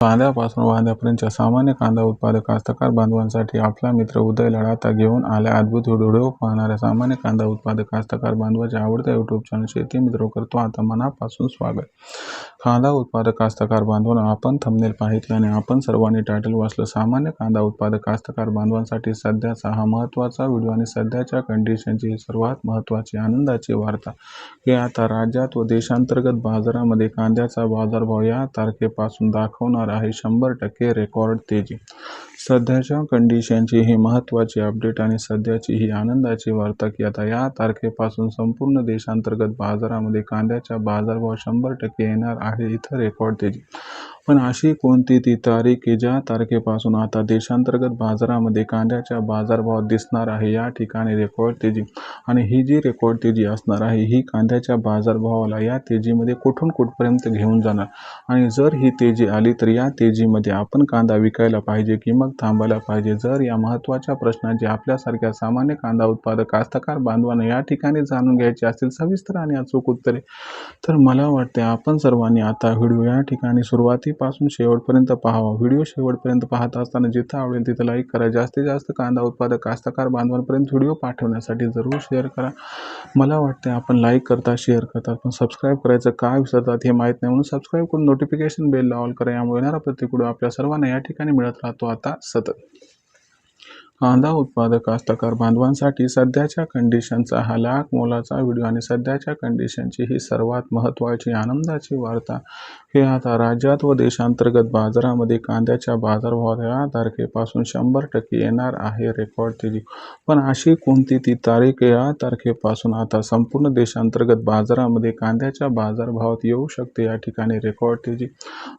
कांद्यापासून वांद्यापर्यंतच्या सामान्य कांदा उत्पादक कास्तकार बांधवांसाठी आपला मित्र उदय लाड आता घेऊन आल्या अद्भुत व्हिडिओ पाहणाऱ्या सामान्य कांदा उत्पादक कास्तकार बांधवाच्या आवडत्या यूट्यूब चॅनल शेती मित्र करतो. आता मनापासून स्वागत. कांदा उत्पादक कास्तकार बांधवांना आपण थंबनेल पाहितल्याने आपण सर्वांनी टायटल वाचलं. सामान्य कांदा उत्पादक कास्तकार बांधवांसाठी सध्याचा हा महत्त्वाचा व्हिडिओ आणि सध्याच्या कंडिशनची सर्वात महत्त्वाची आनंदाची वार्ता. की आता राज्यात व देशांतर्गत बाजारामध्ये कांद्याचा बाजारभाव या तारखेपासून दाखवणार आहे. शंभर टक्के रेकॉर्ड तेजी. सध्याच्या कंडिशनची ही महत्त्वाची अपडेट आणि सध्याची ही आनंदाची वार्ता की आता या तारखेपासून संपूर्ण देशांतर्गत बाजारामध्ये कांद्याचा बाजारभाव शंभर टक्के येणार आहे. इथं रेकॉर्ड तेजी. पण अशी कोणती ती तारीख की ज्या तारखेपासून आता देशांतर्गत बाजारामध्ये कांद्याच्या बाजारभावात दिसणार आहे या ठिकाणी रेकॉर्ड तेजी. आणि ही जी रेकॉर्ड तेजी असणार आहे ही कांद्याच्या बाजारभावाला या तेजीमध्ये कुठून कुठपर्यंत घेऊन जाणार? आणि जर ही तेजी आली तर या तेजीमध्ये आपण कांदा विकायला पाहिजे की मग थांबायला पाहिजे? जर या महत्त्वाच्या प्रश्नांची आपल्यासारख्या सामान्य कांदा उत्पादक कास्तकार बांधवांना या ठिकाणी जाणून घ्यायची असतील सविस्तर आणि अचूक उत्तरे तर मला वाटते आपण सर्वांनी आता व्हिडिओ या ठिकाणी सुरुवाती सुरुवातीपासून शेवटपर्यंत पाहावा. व्हिडिओ शेवटपर्यंत पाहत असताना जिथं आवडेल तिथं लाईक करा. जास्तीत जास्त कांदा उत्पादक कास्तकार बांधवांपर्यंत व्हिडिओ पाठवण्यासाठी जरूर शेअर करा. मला वाटते आपण लाईक करता शेअर करता पण सबस्क्राईब करायचं काय विसरतात हे माहीत नाही. म्हणून सबस्क्राईब करून नोटिफिकेशन बेल ऑल करा. यामुळे येणारा प्रत्येक व्हिडिओ आपल्या सर्वांना या ठिकाणी मिळत राहतो. आता सतत. कांदा उत्पादक कास्तकार बांधवांसाठी सध्याच्या कंडिशनचा हा लाख मोलाचा व्हिडिओ आणि सध्याच्या कंडिशनची ही सर्वात महत्त्वाची आनंदाची वार्ता. हे आता राज्यात व देशांतर्गत बाजारामध्ये कांद्याच्या बाजारभावात या तारखेपासून शंभर टक्के येणार आहे रेकॉर्ड तेजी. पण अशी कोणती ती तारीख या तारखेपासून आता संपूर्ण देशांतर्गत बाजारामध्ये कांद्याच्या बाजारभावात येऊ शकते या ठिकाणी रेकॉर्ड तेजी.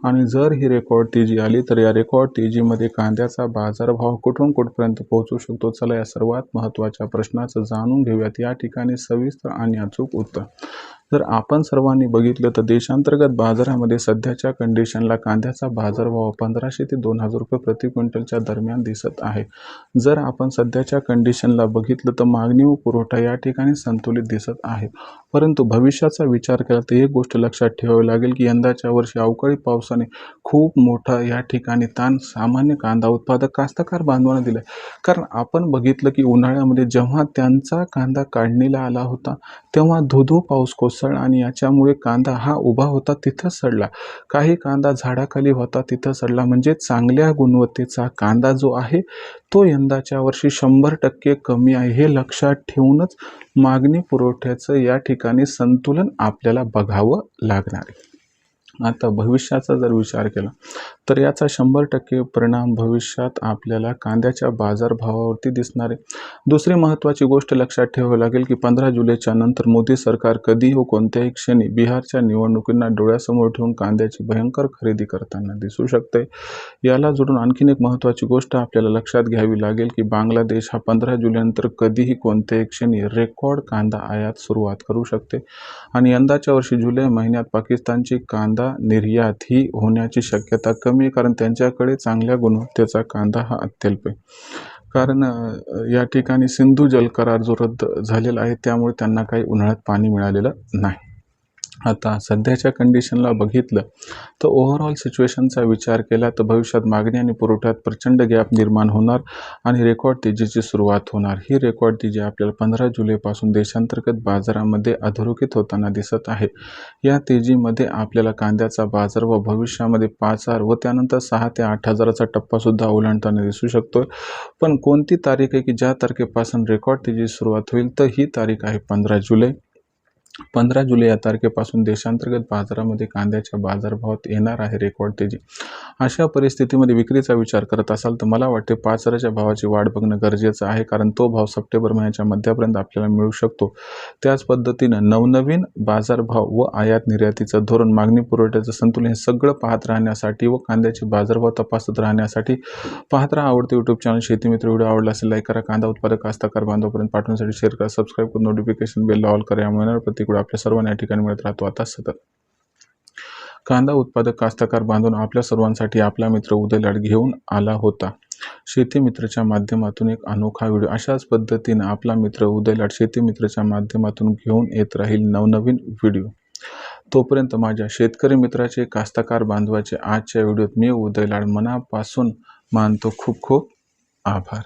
आणि जर ही रेकॉर्ड तेजी आली तर या रेकॉर्ड तेजीमध्ये कांद्याचा बाजारभाव कुठून कुठपर्यंत पोहोचू शकतो. चला या सर्वात महत्त्वाच्या प्रश्नाचं जाणून घेऊयात. या ठिकाणी सविस्तर आणि अचूक उत्तर. जर आपण सर्वांनी बघितलं तर देशांतर्गत बाजारामध्ये सध्याच्या कंडिशनला कांद्याचा बाजारभाव पंधराशे ते दोन हजार रुपये प्रति क्विंटलच्या दरम्यान दिसत आहे. जर आपण सध्याच्या कंडिशनला बघितलं तर मागणी व पुरवठा या ठिकाणी संतुलित दिसत आहे. परंतु भविष्याचा विचार केला तर एक गोष्ट लक्षात ठेवावी लागेल की यंदाच्या वर्षी अवकाळी पावसाने खूप मोठा या ठिकाणी ताण सामान्य कांदा उत्पादक कास्तकार बांधवांना दिला कारण आपण बघितलं की उन्हाळ्यामध्ये जेव्हा त्यांचा कांदा काढणीला आला होता तेव्हा धोधो पाऊस कोस कोसळ आणि याच्यामुळे कांदा हा उभा होता तिथं सडला. काही कांदा झाडाखाली होता तिथं सडला. म्हणजे चांगल्या गुणवत्तेचा कांदा जो आहे तो यंदाच्या वर्षी शंभर टक्के कमी आहे हे लक्षात ठेवूनच मागणी पुरवठ्याचं या ठिकाणी संतुलन आपल्याला बघावं लागणार आहे. आता भविष्याचा जर विचार केला तर याचा शंभर टक्के परिणाम भविष्यात आपल्याला कांद्याच्या बाजारभावावरती दिसणार आहे. दुसरी महत्त्वाची गोष्ट लक्षात ठेवावी लागेल की पंधरा जुलैच्या नंतर मोदी सरकार कधी हो कोणत्याही क्षणी बिहारच्या निवडणुकींना डोळ्यासमोर ठेवून कांद्याची भयंकर खरेदी करताना दिसू शकते. याला जोडून आणखीन एक महत्त्वाची गोष्ट आपल्याला लक्षात घ्यावी लागेल की बांगलादेश हा पंधरा जुलैनंतर कधीही कोणत्याही क्षणी रेकॉर्ड कांदा आयात सुरुवात करू शकते. आणि यंदाच्या वर्षी जुलै महिन्यात पाकिस्तानची कांदा निर्यात ही होण्याची शक्यता कमी आहे कारण त्यांच्याकडे चांगल्या गुणवत्तेचा कांदा हा अत्यल्प आहे. कारण या ठिकाणी सिंधू जल करार जो रद्द झालेला आहे त्यामुळे त्यांना काही उन्हाळ्यात पाणी मिळालेलं नाही. आता सध्याच्या कंडिशनला बघितलं तर ओव्हरऑल सिच्युएशनचा विचार केला तर भविष्यात मागणी आणि पुरवठ्यात प्रचंड गॅप निर्माण होणार आणि रेकॉर्ड तेजीची सुरुवात होणार. ही रेकॉर्ड तेजी आपल्याला पंधरा जुलैपासून देशांतर्गत बाजारामध्ये अधोरेखित होताना दिसत आहे. या तेजीमध्ये आपल्याला कांद्याचा बाजार व भविष्यामध्ये पाच हजार व त्यानंतर सहा ते आठ हजाराचा टप्पासुद्धा ओलांडताना दिसू शकतो पण कोणती तारीख आहे की ज्या तारखेपासून रेकॉर्ड तेजी सुरुवात होईल? तर ही तारीख आहे पंधरा जुलै. पंधरा जुलै या तारखेपासून देशांतर्गत बाजारामध्ये कांद्याच्या बाजारभावात येणार आहे रेकॉर्ड तेजी. अशा परिस्थितीमध्ये विक्रीचा विचार करत असाल तर मला वाटते पाच हजाराच्या भावाची वाढ बघणं गरजेचं आहे कारण तो भाव सप्टेंबर महिन्याच्या मध्यापर्यंत आपल्याला मिळू शकतो. त्याच पद्धतीनं नवनवीन बाजारभाव व आयात निर्यातीचं धोरण मागणी पुरवठ्याचं संतुलन हे सगळं पाहत राहण्यासाठी व कांद्याचे बाजारभाव तपासत राहण्यासाठी पाहत राहा आवडते यूट्यूब चॅनल शेतीमित्र व्हिडिओ आवडला असेल लाईक करा. कांदा उत्पादक कास्तकार बांधवपर्यंत पाठवण्यासाठी शेअर करा. सबस्क्राईब करून नोटिफिकेशन बेल ऑल करा. यामुळे प्रत्येक वेळा आपल्या सर्वांना या ठिकाणी मिळत राहतो. आता सतत. कांदा उत्पादक कास्तकार बांधून आपल्या सर्वांसाठी आपला मित्र उदय लाड घेऊन आला होता. शेती मित्रच्या माध्यमातून एक अनोखा व्हिडिओ. अशाच पद्धतीनं आपला मित्र उदय लाड शेती मित्रच्या माध्यमातून घेऊन येत राहील नवनवीन व्हिडिओ. तोपर्यंत माझ्या शेतकरी मित्राचे कास्तकार बांधवाचे आजच्या व्हिडिओत मी उदय लाड मनापासून मानतो खूप खूप आभार.